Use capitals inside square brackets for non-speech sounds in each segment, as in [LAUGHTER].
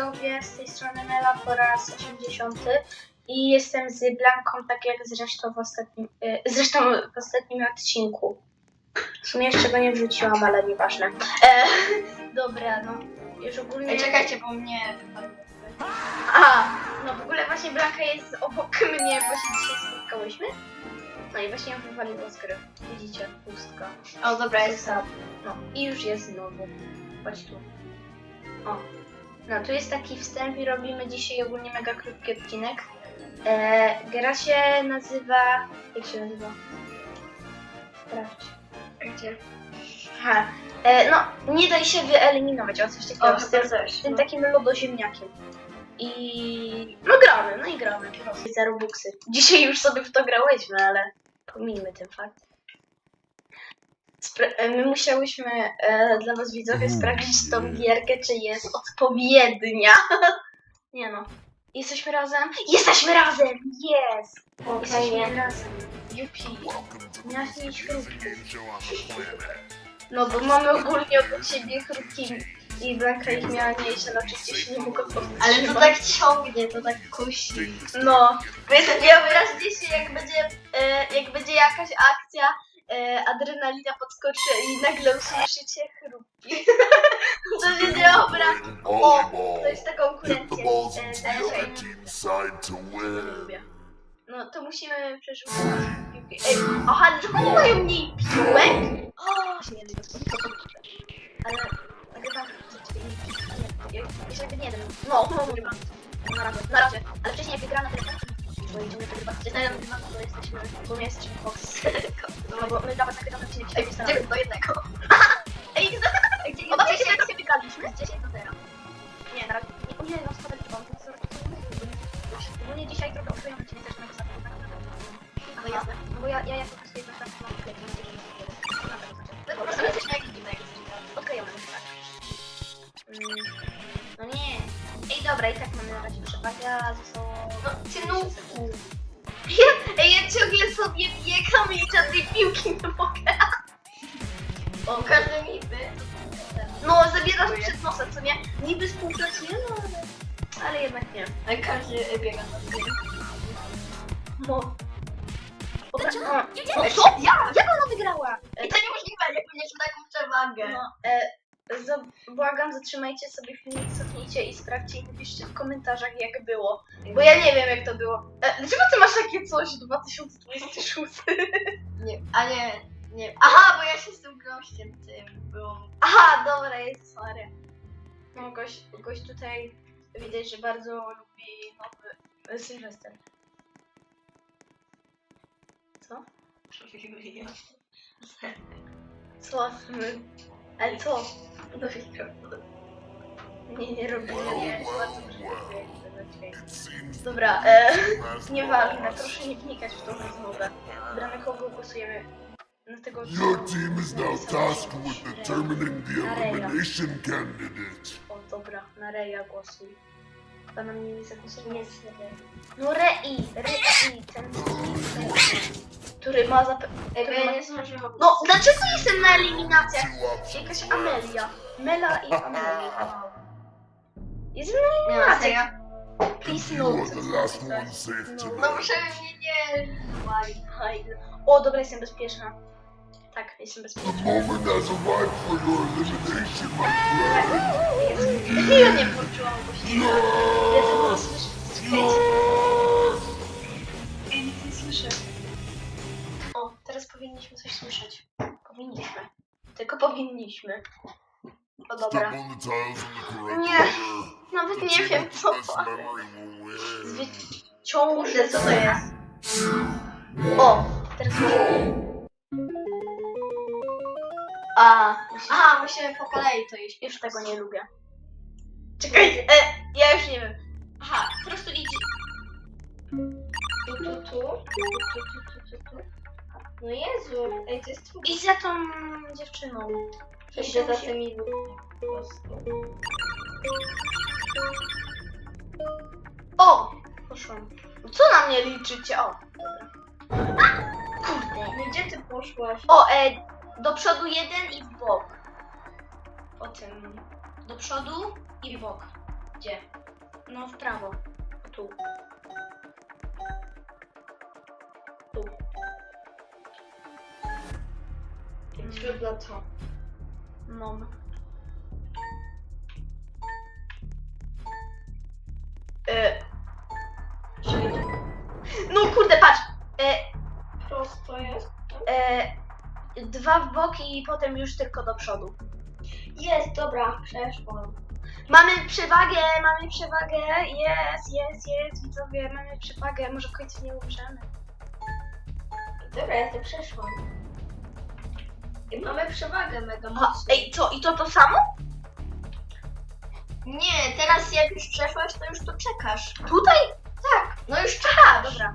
widzowie, z tej strony Mela po raz 80 i jestem z Blanką, tak jak zresztą w ostatnim, y, zresztą w ostatnim odcinku. W sumie jeszcze go nie wrzuciłam, ale nieważne. E, [LAUGHS] dobra, no już ogólnie... Ej, czekajcie, bo mnie wypadło. A, no w ogóle właśnie Blanka jest obok mnie, bo się dzisiaj spotkałyśmy. No i właśnie ją wywaliło z gry. Widzicie, pustka. O, dobra. Jest No i już jest znowu. Chodź tu. O. No tu jest taki wstęp i robimy dzisiaj ogólnie mega krótki odcinek. E, gra się nazywa... Jak się nazywa? Sprawdź. Gdzie? Aha. E, no, nie daj się wyeliminować, o coś takiego. O, z tym, z tym no. takim lodoziemniakiem. I... No gramy, no i gramy. Za Robuxy. Dzisiaj już sobie w to grałyśmy, ale pomijmy ten fakt. E, my musiałyśmy e, dla was widzowie Mm. sprawdzić tą gierkę, czy jest odpowiednia. [LAUGHS] Nie no. Jesteśmy razem? Jesteśmy razem! Jest! Jesteśmy razem. Jupi. Miałaś mieć chrupki. No bo mamy ogólnie obok siebie chrupki i Blanka ich miała nieść, ale oczywiście się nie mogła powstrzymać. Ale to tak ciągnie, to tak kusi. No, ja wyraźnie się jak będzie, e, jak będzie jakaś akcja, e, adrenalina podskoczy i nagle usłyszycie chrupki. Co się dzieje, dobra. O, to jest ta konkurencja. E, lubię. No to musimy przerzucić piłki. Ej, aha, dlaczego nie mają mniej piłek? O, nie lubię. Ale nagrywam ja się jakby nie wiem. No, no. Na razie, na razie. Ale wcześniej jak wygrana to bo idziemy wygrywać. Znają nagrywamy, bo jesteśmy, bo my jesteśmy Fox. No bo my nawet nagrywamy odcinek dzisiaj. Dziewięć do jednego. [LAUGHS] Ej, [LAUGHS] Ej, gdzie Obawiam jest? się, jak się wygraliśmy. 10 do 0. Nie, na razie. Nie, nie, no spadać chyba. Ogólnie dzisiaj trochę odkryjemy cię też na wysoką. Ale jasne. No bo ja, ja jako wszystkie to tak mam odkryć, mam nadzieję, że nie Na pewno znaczy. Po prostu jesteśmy jak inne. Odkryjemy, tak. Mm, No nie. Ej, dobra, i tak mamy na razie przewagę, a zostało... No, synówku. Ej, ja ciągle sobie biegam i ja tej piłki nie mogę. O, każdy niby. No, zabierasz przed nosem, co nie? Niby współpracuje, no ale... Ale jednak nie. Ale każdy biega na mnie. No. O, co? Ja! Jak ona wygrała? I to niemożliwe, jak mieliśmy taką przewagę. No, e, błagam, zatrzymajcie sobie filmik, cofnijcie i sprawdźcie i napiszcie w komentarzach jak było. Bo ja nie wiem jak to było. E, dlaczego ty masz takie coś 2026? [LAUGHS] Nie, a nie, nie. Aha, bo ja się z tym gościem tym byłam. Aha, dobra, jest sorry. No, gość, gość tutaj widać, że bardzo lubi nowy Sylwester. Co? [LAUGHS] Co? Ale co? No Nie, nie robimy, nie. Dobra, e, [LAUGHS] nieważne, proszę nie wnikać w tą rozmowę. Na kogo głosujemy? Na tego... Your team is now tasked with determining the elimination candidate. O, dobra, na Reja głosuj. Chyba na mnie nie zagłosował. Nie, No Rei, Rei, ten, który ma zap... Ej, bo który ja ma... nie zdążyłam. No, dlaczego jestem na eliminacjach? Jakaś Amelia. Mela i [LAUGHS] Amelia. Jestem na Nie, eliminacjach. Please no. No. No muszę mnie nie... O, dobra, jestem bezpieczna. Tak, jestem bezpieczna. moment has arrived for your elimination, my friend. Jest. Ja nie włączyłam głośnika. Ja nie słyszę. Słuchajcie. Ja nic nie słyszę. Teraz powinniśmy coś słyszeć. Powinniśmy. Tylko powinniśmy. O dobra. Nie. Nawet nie wiem co to. Ciągle co to jest? O, teraz A, Aha, musimy po kolei to iść. już tego nie lubię. Czekaj, e, ja już nie wiem. Aha, po prostu idź. Tu, tu, tu. Tu, tu, tu, tu, tu. No Jezu, ej, to jest twój. Idź za tą dziewczyną. Idę za tymi ludźmi. po prostu. O! Poszłam. Co na mnie liczycie? O. Kurde. No gdzie ty poszłaś? O, e, do przodu jeden i w bok. Potem do przodu i w bok. Gdzie? No w prawo. Tu. Tu. Zrób na co? No. E, no kurde, patrz. E, prosto jest? e, dwa w bok i potem już tylko do przodu. Jest, dobra, przeszłam. Mamy przewagę, mamy przewagę. Jest, jest, jest, widzowie, mamy przewagę. Może w końcu nie umrzemy. Dobra, ja to przeszłam. I mamy przewagę mega A, mocną. ej, co? I to to samo? Nie, teraz jak już przeszłaś, to już tu czekasz. Tutaj? Tak, no już czekasz. dobra.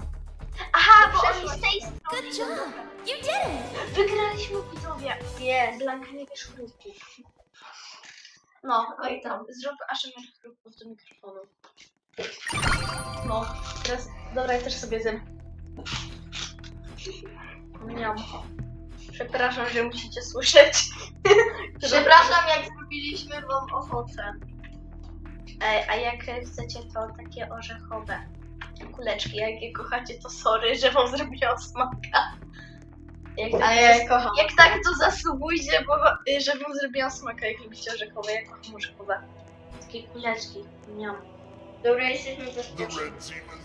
Aha, bo Przeszłaś. oni z tej strony. Good job! You did it! Wygraliśmy widzowie. Jest. Blanka nie wiesz chrupów. No, Oj tam. zrób aż masz chrupów do mikrofonu. No, teraz, dobra, ja też sobie zjem. Miam. Przepraszam, że musicie słyszeć. [LAUGHS] Przepraszam, jak zrobiliśmy wam ochotę. Ej, a jak chcecie to takie orzechowe kuleczki, jak je kochacie, to sorry, że wam zrobiłam smaka. Jak tak, A ja je kocham. jak tak to zasubujcie, bo, że wam zrobiłam smaka, jak lubicie orzechowe, ja kocham orzechowe. Takie kuleczki, miam. Dobra, jesteśmy The bezpieczni. red team is lost.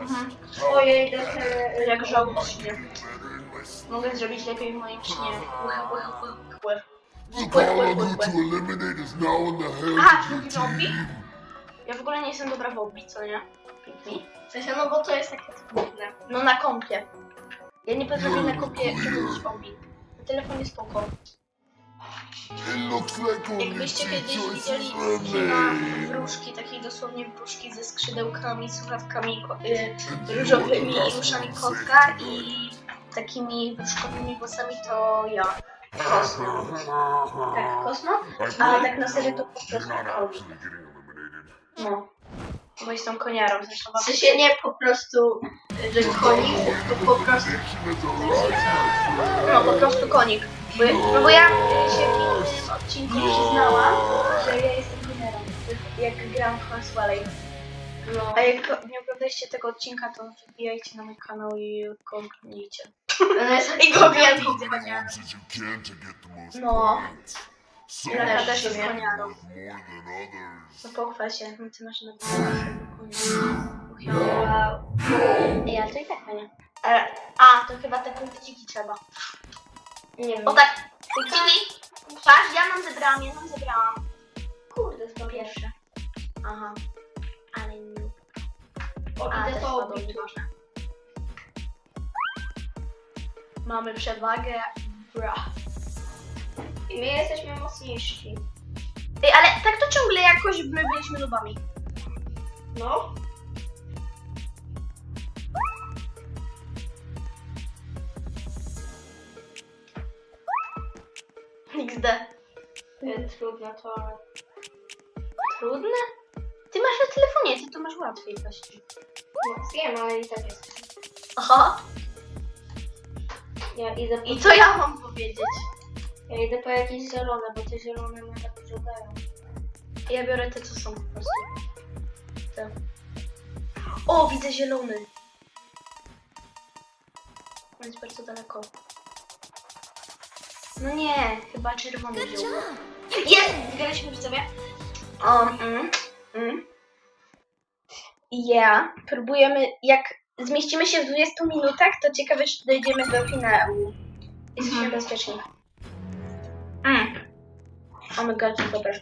Mhm. Ojej, sobie... Jak sleep? Mogę zrobić lepiej w moim śnie. Łych, łych, łych, łych. The call on who to eliminate is now in the Aha, hands of drugi your zombie? team. Ja w ogóle nie jestem dobra w obbi, co nie? Pięknie. W sensie, no bo to jest takie trudne. No na kompie. Ja nie potrafię na kompie przechodzić obbi. Na telefonie spoko. It looks like only Jakbyście two kiedyś choices widzieli remain. wróżki, takiej dosłownie wróżki ze skrzydełkami, słuchawkami ko- y, różowymi i uszami kotka i takimi wróżkowymi włosami to ja. Kosmo. Tak, Kosmo? Ale bet tak na serio to po you're prostu not konik. actually getting eliminated. No. Bo jestem koniarą, zresztą W sensie nie po prostu, że konik, tylko po prostu... No, po prostu konik. Bo, no bo ja y, się w innym odcinku przyznałam, że ja jestem koniarą, jak gram w Conswalley. No. A jak nie oglądaliście tego odcinka, to wbijajcie na mój kanał i go [LAUGHS] I go most No. are też jest koniarą. No pochwal się, no ty masz na Wow. Ej, ale to i tak fajnie. Ale, a, to chyba te punkciki trzeba. Nie wiem. O tak, punkciki. Patrz, ja nam zebrałam, ja nam zebrałam. Kurde, to pierwsze. Aha. Ale nie. O, A, idę też to spadło, obić. nieważne. Mamy przewagę. Bra. I my jesteśmy mocniejsi. Ej, ale tak to ciągle jakoś my byliśmy nubami. No. Trudne to. Trudne? Ty masz na telefonie, ty to masz łatwiej właśnie. No, wiem, ale i tak jest. Aha. Ja idę po... I co ja mam powiedzieć? Ja idę po jakieś zielone, bo te zielone mega dużo dają. Ja biorę te, co są po prostu. Te. O, widzę zielony. On jest bardzo daleko. No nie, chyba czerwony Good job! Jest! Wygraliśmy widzowie. O, mm, mm. Ja próbujemy, jak zmieścimy się w 20 minutach, to ciekawe, czy dojdziemy do finału. Jesteśmy Mhm. bezpieczni. Mm. Oh my god, dobra.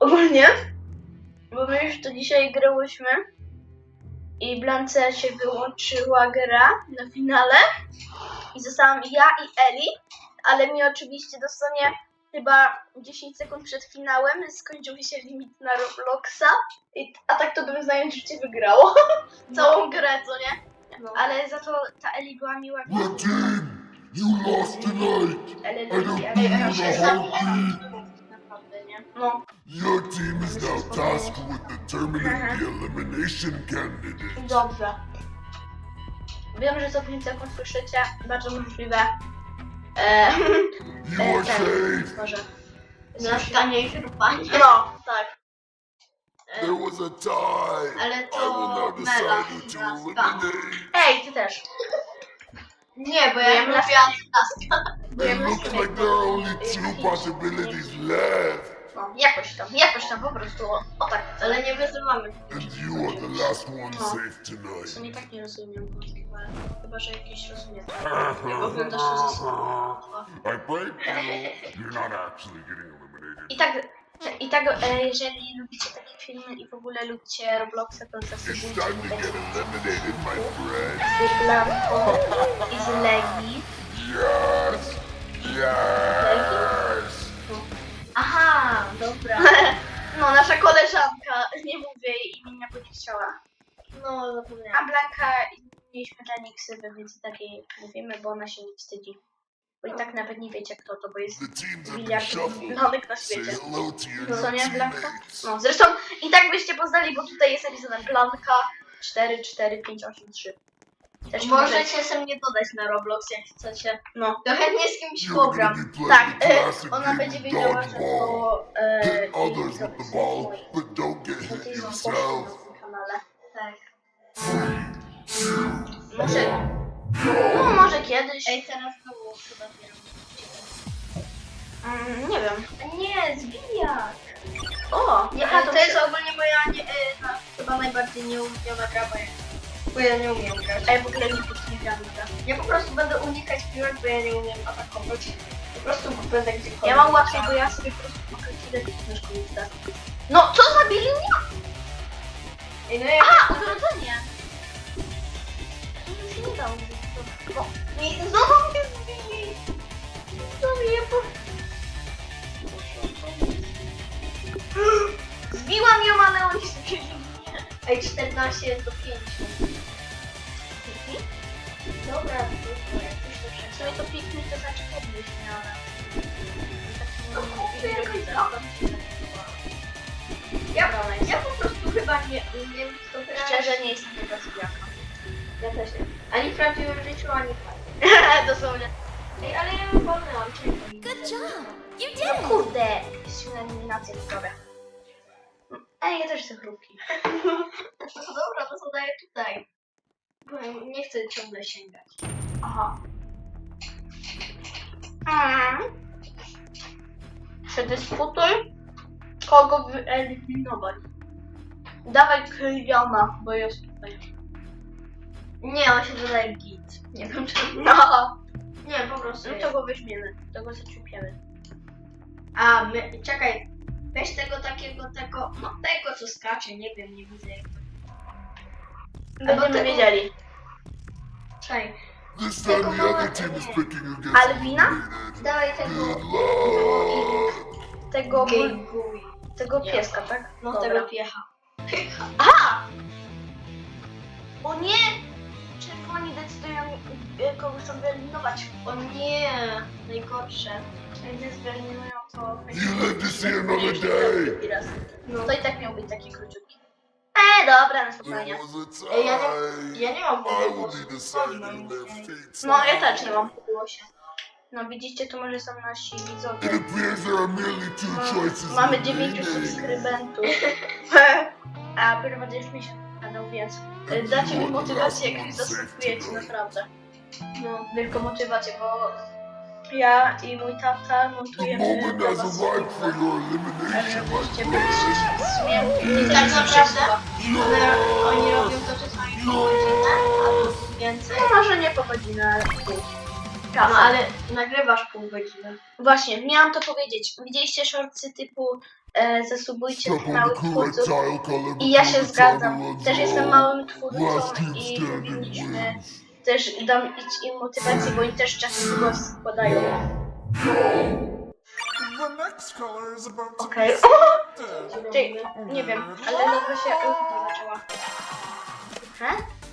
Ogólnie, bo my już to dzisiaj grałyśmy i Blance się wyłączyła gra na finale i zostałam ja i Eli, ale mi oczywiście dosłownie chyba 10 sekund przed finałem skończył się limit na Robloxa, i, a tak to bym znając życie wygrało [LAUGHS] całą grę, co nie? No. Ale za to ta Eli była miła. Red team, you lost tonight. Ale I don't lubi, need ale a raczej heartbeat. naprawdę, nie? No, Your team is now tasked with determining the elimination candidate. dobrze. Wiem, że co 5 sekund słyszycie, bardzo możliwe. E, [LAUGHS] You are ten, safe. może. Na stanie i chrupanie. [LAUGHS] No, tak. There was a tie. Ale I will to now Mela decide who to eliminate. Ej, ty też. Nie, bo ja laska. Bo ja It looks like there are only two [LAUGHS] possibilities left. Jakoś tam, jakoś tam po prostu, o, o tak. Ale nie wyzywamy. And you are the last one No. safe W tonight. sumie tak nie rozumiem polskiego, ale chyba, że jakieś rozumiem. Jak oglądasz to ze I played you. You're not actually getting eliminated. I tak, i tak e, jeżeli lubicie takie filmy i w ogóle lubicie Robloxa, to It's zasubujcie time to get eliminated, my friend. z Blanko i z Legi. Yes! Yes! Aha, dobra. [LAUGHS] No, nasza koleżanka, nie mówię jej imienia, bo nie chciała. No, A zapomniałam. Blanka mieliśmy dla niej ksywę, więc takiej mówimy, bo ona się nie wstydzi. Bo i tak nawet nie wiecie kto to, bo jest The teams have been miliard shuffled. na Say świecie. hello to your Co nie, Blanka? teammates. No, zresztą i tak byście poznali, bo tutaj jest napisane Blanka 4, 4, 5, 8, 3. Też możecie. Możecie sobie mnie dodać na Roblox, jak chcecie. No, To chętnie z kimś playing tak, e, ona będzie wiedziała, że to e, Hit others with the ball, but don't get yourself. na tym kanale. Tak. Może, no może kiedyś. Ej, teraz znowu chyba zbieram. Mm, nie wiem. Nie, zbijak. O, Nie, ale to to jest się- ogólnie moja nie, e, na, chyba najbardziej nieumiona gra, bo ja, bo ja nie umiem grać. A ja w ogóle nie gra. Ja po prostu będę unikać piłek, bo ja nie umiem atakować. Po prostu będę gdziekolwiek. Ja mam łatwiej, bo ja sobie po prostu myszką i tak. No, co zabili mnie? Ej, no ja... A, odrodzenie. To się nie dało. No, I znowu mnie zbili. Znowu je po... Zbiłam ją, ale oni zbili mnie. Ej, 14 jest do 5. Dobra, coś to W sumie to piknik to znaczy podnieść miała. No kurde, droga. Ja, ja po prostu chyba nie umiem w to grać. Szczerze nie jestem tego zbiaka. Ja też nie. Ani w prawdziwym życiu, ani w fajnie. [LAUGHS] Dosłownie. Ej, ale ja wolnęłam cię. Good job. You did No it. kurde, jesteśmy na eliminację widzowie. Ej, ja też chcę chrupki. [LAUGHS] No dobra, to zadaję tutaj. Ja nie chcę ciągle sięgać. Aha. Mm. Przedyskutuj, kogo wyeliminować. Dawaj Kyliana, bo jest tutaj. Nie, on się zadaje git. Nie wiem czemu. [LAUGHS] No, Nie, po prostu. no to go weźmiemy, to go zaczupiemy. A, my, czekaj. Weź tego takiego, tego, no tego co skacze, nie wiem, nie widzę jak. Będziemy tego- wiedzieli. Czekaj, This time the other team is picking who gets Alvina? eliminated. dawaj tego Good luck! Tego, Game Boy. tego pieska, tak? No Dobra. tego piecha. [LAUGHS] Aha! O nie! Czerwoni decydują, y, kogo chcą wyeliminować. O nie, najgorsze. Jak nie wyeliminują, to... You live to see another day! Drugi raz. No. To i tak miał być taki króciutki. E, dobra, na spokojnie. Ej, ja nie, ja nie mam fates. No, ja też nie mam po głosie. No widzicie, tu może są nasi widzowie. No, mamy 9 remaining. subskrybentów. [LAUGHS] A prowadziliśmy się kanał, więc y, dacie mi motywację, jak mi zasubskrybujecie, naprawdę. No, wielką motywację, bo ja i mój tata montujemy moment dla was my Żebyście byli sumie nie Tak tak naprawdę? One, oni robią to czasami po godzinę, albo więcej. No może nie po godzinę, ale pół. No ale nagrywasz pół godziny. Właśnie, miałam to powiedzieć. Widzieliście shortsy typu e, zasubujcie kanały twórców i ja się zgadzam. Też jestem małym twórcą i powinniśmy. Też dam im motywację, bo oni też czasem głos składają. Okej. selected. Ty, nie wiem, ale ledwo się Eugenia zaczęła. He?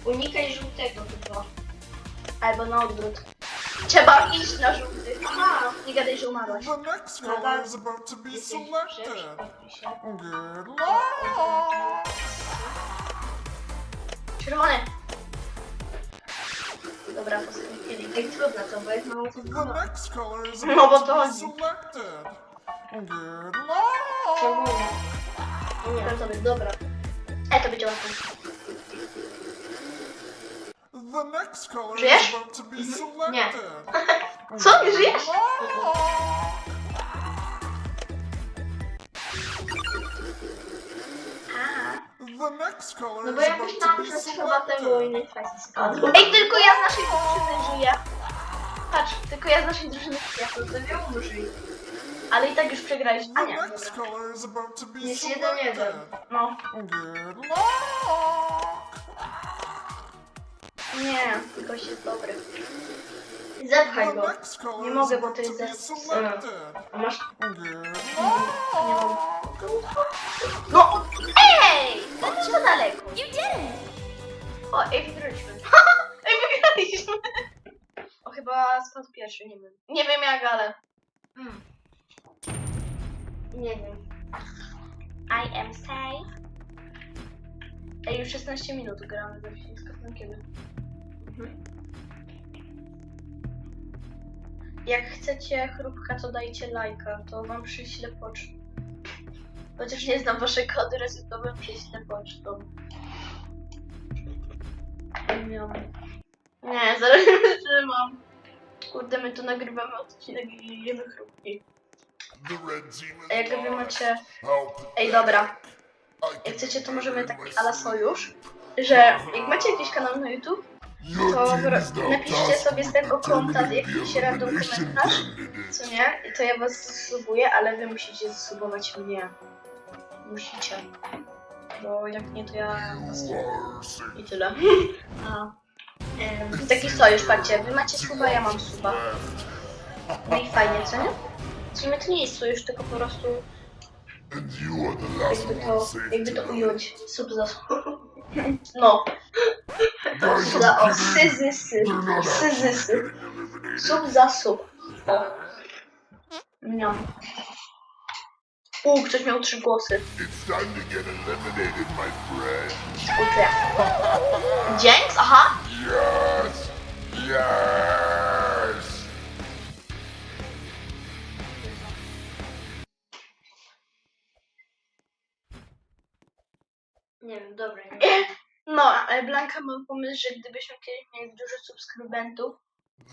Unikaj żółtego chyba. Albo na odwrót. Trzeba iść na żółty. Aha, nie gadaj, że umarłaś. The next color is about to be selected. Good luck. Czerwony. Dobra, kielich. Ej, trudno to, bo jak mało to No, bo to chodzi. sobie, dobra. E, to będzie łatwe. The next color Żyjesz? is about to be selected. Nie. [LAUGHS] Co, nie żyjesz? The next color No bo is ja about myślałam, to be chyba tego selected. innej kwestii. Ej, tylko ja z naszej drużyny żyję. Patrz, tylko ja z naszej drużyny żyję. To ty ją żyj. Ale i tak już przegraliśmy. A The nie, next dobra. color is about to be Jest jeden, jeden. selected. No. Good luck. Nie, gość jest dobry. Zepchaj The go. next color Nie is mogę, bo about to jest be selected. A masz... Good Nie luck. mam. No, za daleko. You did it! O, ej, wygraliśmy. [LAUGHS] ej, wygraliśmy. O, chyba spadł pierwszy, nie wiem. Nie wiem jak, ale... Mm. Nie wiem. I am safe. Ej, już 16 minut gramy ze wszystkim kiedy. Mhm. Jak chcecie chrupka, to dajcie lajka, to wam przyślę pocztę. Chociaż nie znam waszej kody resetowe, przyślę pocztą. Miam. Nie, zaraz [LAUGHS] nie mam. Kurde, my tu nagrywamy odcinek i jemy chrupki. A jak wy macie... Ej, dobra. Jak chcecie, to możemy taki ala sojusz, że jak macie jakiś kanał na YouTube, to napiszcie sobie z tego konta jakiś random komentarz, co nie? I to ja was zasubuję, ale wy musicie zasubować mnie. Musicie. Bo jak nie, to ja was safe. I tyle. A. Taki sojusz, patrzcie, wy macie suba, ja mam suba. No i fajnie, co nie? W sumie to nie jest sojusz, tylko po prostu jakby to, jakby to ująć. Sub za sub. [LAUGHS] No. Guys, Za o, syzysy. Syzysy. Sub za sub. O. U, ktoś miał trzy głosy. It's time to get eliminated, my friend. Ultra. Dzięks? Aha. Yes! Yes! Nie wiem, dobra. Nie wiem. No, ale Blanka ma pomysł, że gdybyśmy kiedyś mieli dużo subskrybentów,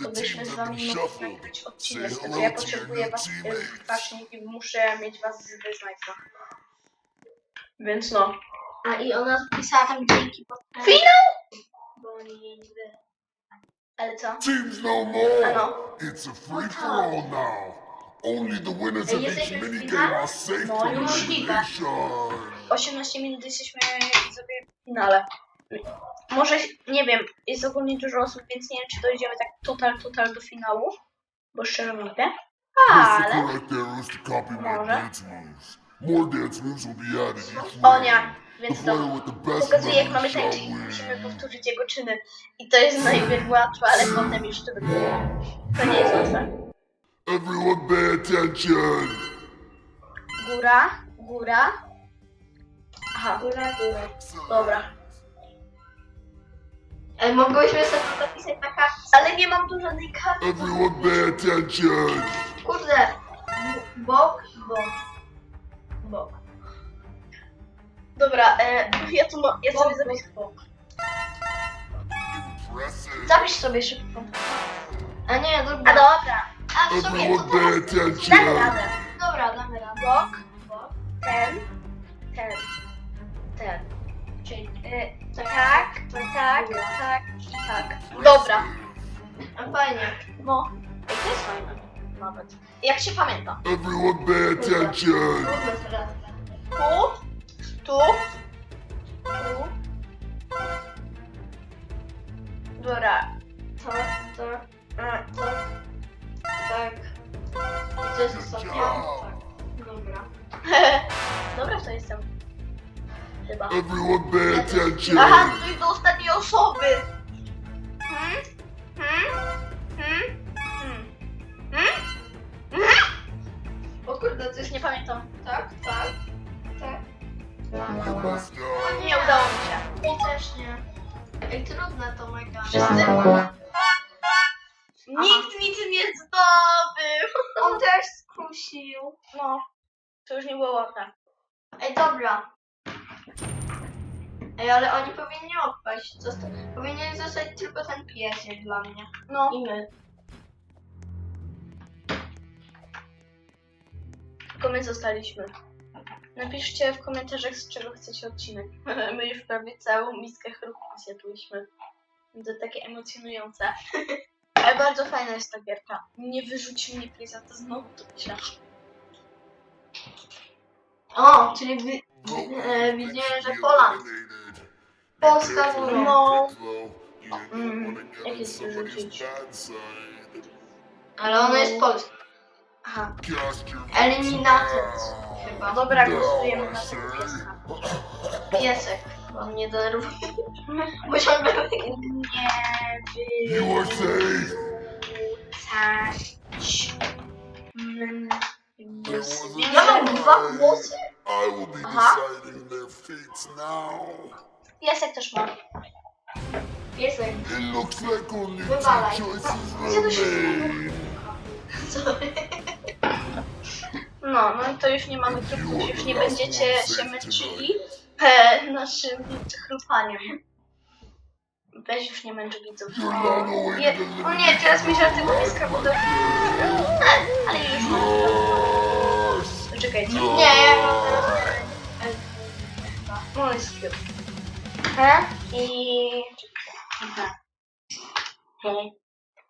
to byśmy z wami mogli nagrać odcinek. Tylko ja potrzebuję was strasznie i muszę mieć was z Wyznajca. Więc no. A i ona pisała tam dzięki pod Finał? Bo oni jej niby... Ale co? Teams no more. Ano. It's a free for all now. Only the winners Ej, of each jesteśmy w minigame finale? are safe No, from niemożliwe. elimination. 18 minut jesteśmy sobie w finale. Może, nie wiem, jest ogólnie dużo osób, więc nie wiem, czy dojdziemy tak total, total do finału. Bo szczerze the Ale... Może. dance moves. More dance moves will be added each O round. nie, The więc to pokazuje jak mamy tańczyć musimy powtórzyć jego czyny. I to jest najpierw łatwe, ale potem już to. To nie jest łatwe. Everyone pay attention. Góra, góra. Aha, Góra, góra. dobra. Ej, mogłyśmy sobie zapisać na kartce. Ale nie mam tu żadnej karty. Everyone pay attention. Kurde. Bok, bok. Bok. Dobra, e, ja tu mo- ja sobie Bok, zapiszę. bok. Impressive. Zapisz sobie szybko. A nie, A dobra. dobra. A w sumie to Everyone pay teraz... Damy attention. radę. Dobra, damy radę. Bok, Bok. ten, ten, ten. Czyli... E, tak, tak, tak i tak. Dobra. A fajnie. No. Ej, to jest fajne. Nawet. Jak się pamięta. Everyone pay attention. Tu, tu, tu. Dobra. To, to, E, to. Tak. I to jest ostatnia. Tak. Dobra. [LAUGHS] Dobra, to jestem. Chyba. Everyone pay attention. Aha, to jest do ostatniej osoby. Hmm? Hmm? Hmm? Hmm? Hmm? Hmm? O kurde, to Już nie pamiętam. tak, tak, tak. Almost done. Nie udało mi się. Mi też nie. Ej, trudne to mega. Wszyscy? Nikt nic nie zdobył. On też skusił. No, to już nie było łatwe. Ej, dobra. Ej, ale oni powinni odpaść. Zosta powinien zostać tylko ten piesek dla mnie. No. I my. Tylko my zostaliśmy. Napiszcie w komentarzach, z czego chcecie odcinek. [LAUGHS] My już prawie całą miskę chrupki zjadłyśmy. To takie emocjonujące. [LAUGHS] Ale bardzo fajna jest ta gierka. Nie wyrzuci mnie Priza, to znowu to myślę. O, czyli wy... Vote E, widziałem, make że Poland. Polska. No. Mm, jak on jest side. Ale ono jest polskie. Aha. Now. Chyba. Dobra, głosujemy na tego pieska. Piesek. Bo mnie denerwuje. [LAUGHS] Bo ciągle... Nie You are safe. Ja mam dwa głosy? Aha. Piesek też ma. Piesek. It looks like only two Wywalaj. choices remain. No, no i to już nie mamy trupów, już nie będziecie się męczyli e, naszym chrupaniem. Weź już nie męcz widzów. You're not going Nie, to o nie, teraz mi żarty pieska będą. Ale już mam. Yes. Czekajcie. No. Nie, ja mam teraz... No jest He? I... Aha.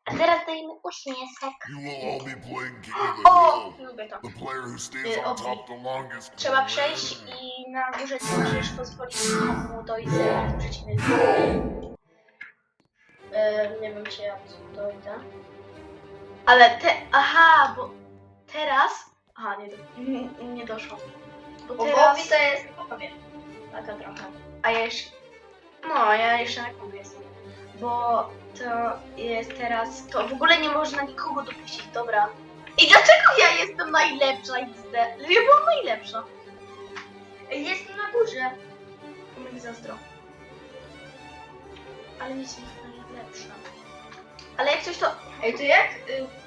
A teraz dajmy uśmieszek. You will all be playing King of the O! Hill. Lubię to. The player who stays Y, on top the longest. Trzeba przejść win. i na górze nie możesz pozwolić nikomu dojść z przeciwnego. E, nie wiem czy ja tu dojdę. Ale te... Aha, bo teraz... Aha, nie, do, nie, nie doszło. Bo Bo teraz... Bobby to jest... Powiem. Taka trochę. A ja jeszcze... No, ja jeszcze na kogo jestem. Bo to jest teraz... To w ogóle nie można nikogo dopuścić, dobra. I dlaczego ja jestem najlepsza XD? Ja byłam najlepsza. Ej, Jestem na górze. Mi zazdro. Ale nic nie najlepsza. Ale jak coś to... Ej, to jak?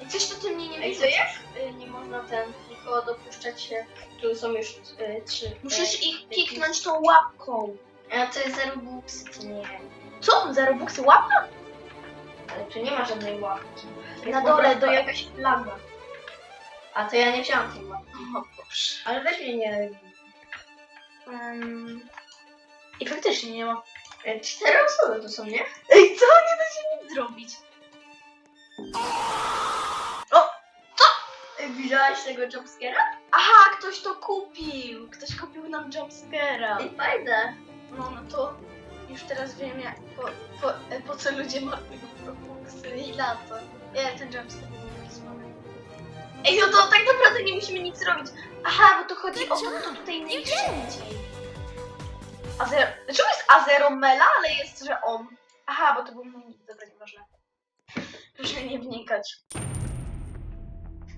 Y, coś to ty mnie nie Ej, to jak? Y, nie można ten nikogo dopuszczać się. Tu są już y, trzy. Musisz ich kliknąć tą łapką. A to jest zero buksy, to nie. Co? Za robuxy łapka? Ale tu nie ma żadnej łapki. To Na dole do jakaś flaga. A to ja nie wziąłam tej łapki. O. Ale weź mnie nie... Ym, I faktycznie nie ma. Ej, Cztery osoby tu są, nie? Ej, co? Nie da się nic zrobić. Ej, Widziałaś tego jumpscare'a? Aha, ktoś to kupił. Ktoś kupił nam jumpscare'a. Ej, fajne. No, no to już teraz wiem, jak, po, po, po co ludzie marnują Robuxy i lato. Ja ten nie jest słaby. Ej, no to tak naprawdę nie musimy nic robić. Aha, bo to chodzi o to, kto tutaj najszybciej. A zero... Dlaczego jest A zero Mela, ale jest, że on? Aha, bo to był mój nick. Dobra, nieważne. Proszę nie wnikać.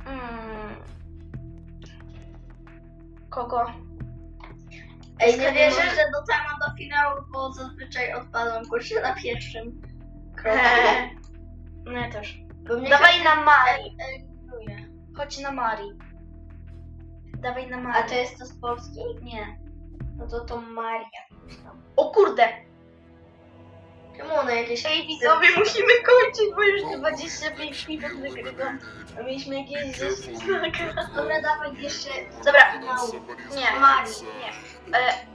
Hmm. Kogo? Ej, nie wierzę, że dotarłam do finału, bo zazwyczaj odpadłam kurczę na pierwszym kroku. Eee, no ja też. Bo mnie Dawaj na Mari. eliminuje. Chodź na Mari. Dawaj na A Mari. to jest to z Polski? Nie. No to to Maria. O kurde! Czemu ona jakieś... Ej widzowie, [LAUGHS] musimy kończyć, bo już 25 minut nagrywam. A mieliśmy jakieś 10 nagrać. Dobra, dawaj jeszcze... Dobra, nie, Mari, nie. E,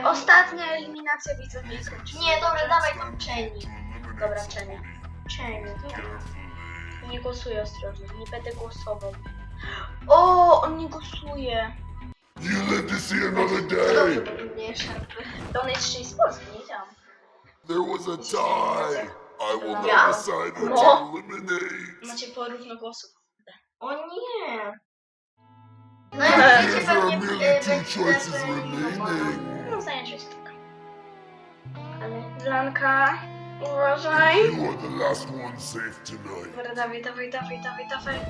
e, ostatnia eliminacja widzowie jest skończona. Nie, dobra, dawaj tą Czeni. Dobra, Czenia. Czeni. Nie głosuję ostrożnie, nie będę głosował. O, on nie głosuje. You live to see another To dobrze, day. bo mnie szarpy. To on jest z Polski, nie. There was a tie. I will Yeah. not decide who No. to eliminate. Macie porówno głosów. O nie! No jak wiecie, There are pewnie... merely e, two będzie choices remaining. No, zajęcie jest tylko. Ale... Blanka, uważaj. You are the last one safe tonight. Dobra, dawaj, dawaj, dawaj, dawaj, dawaj.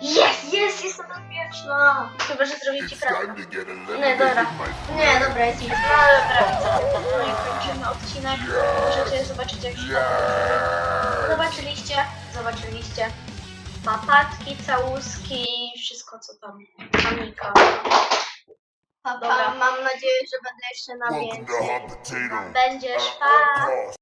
Jest, jest, jestem bezpieczna! Chyba, że zrobię ci It's prawdę. time to get Nie, dobra. Nie, dobra, jest No dobra, no i kończymy odcinek. Możecie zobaczyć jak się. Zobaczyliście, zobaczyliście. Papatki, całuski, wszystko co tam. Panika. Pa, Dobra. pa, mam nadzieję, że będę jeszcze na więcej. Będziesz, pa! costs.